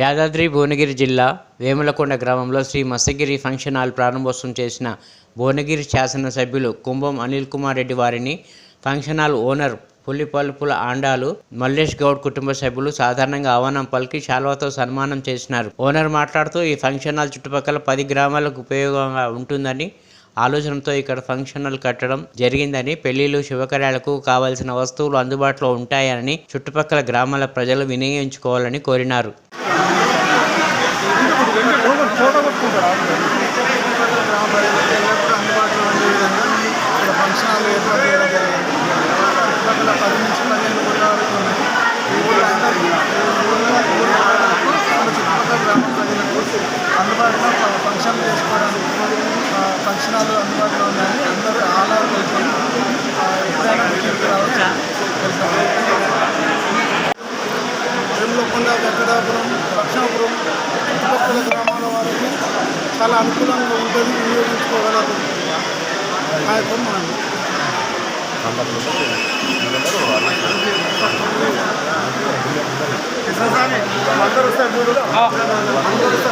యాదాద్రి భువనగిరి జిల్లా వేములకొండ గ్రామంలో Shri Matsyagiri function hall ప్రారంభోత్సవం చేసిన భువనగిరి శాసనసభ్యులు కుంభం అనిల్ కుమార్ రెడ్డి వారిని ఫంక్షన్ హాల్ ఓనర్ పుల్లిపల్పుల ఆండాలు మల్లేష్ గౌడ్ కుటుంబ సభ్యులు సాధారణంగా ఆహ్వానం పలికి శాల్వాతో సన్మానం చేసినారు. ఓనర్ మాట్లాడుతూ ఈ ఫంక్షన్ హాల్ చుట్టుపక్కల పది గ్రామాలకు ఉపయోగంగా ఉంటుందని ఆలోచనతో ఇక్కడ ఫంక్షన్ హాల్ కట్టడం జరిగిందని పెళ్ళిళ్ళు శుభకార్యాలకు కావాల్సిన వస్తువులు అందుబాటులో ఉంటాయని చుట్టుపక్కల గ్రామాల ప్రజలు వినియోగించుకోవాలని కోరినారు. గ్రామ అందుబాటులో ఉండే విధంగా ఇక్కడ ఫంక్షన్ హాల్ ఏర్పాటు చేయడం జరిగింది చుట్టుపక్కల పది నుంచి పదిహేను వరకు ఉన్నాయి ఊళ్ళో ఊళ్ళో చుట్టుపక్కల గ్రామ ప్రజలకు అందుబాటులో ఫంక్షన్లు చేసుకోవడానికి ఫంక్షన్ హాల్ అందుబాటులో ఉన్నాయని అందరూ ఆలోచించి ఎప్పుడైనా మీటింగ్కి రావచ్చు వేములకొండ లక్ష్మాపురం చుట్టుపక్కల గ్రామాల వారికి చాలా అనుకూలంగా ఉంటుంది వినియోగించుకోగలరు. నాయకులు మనం. అందరూ వస్తారు అందరూ వస్తారు.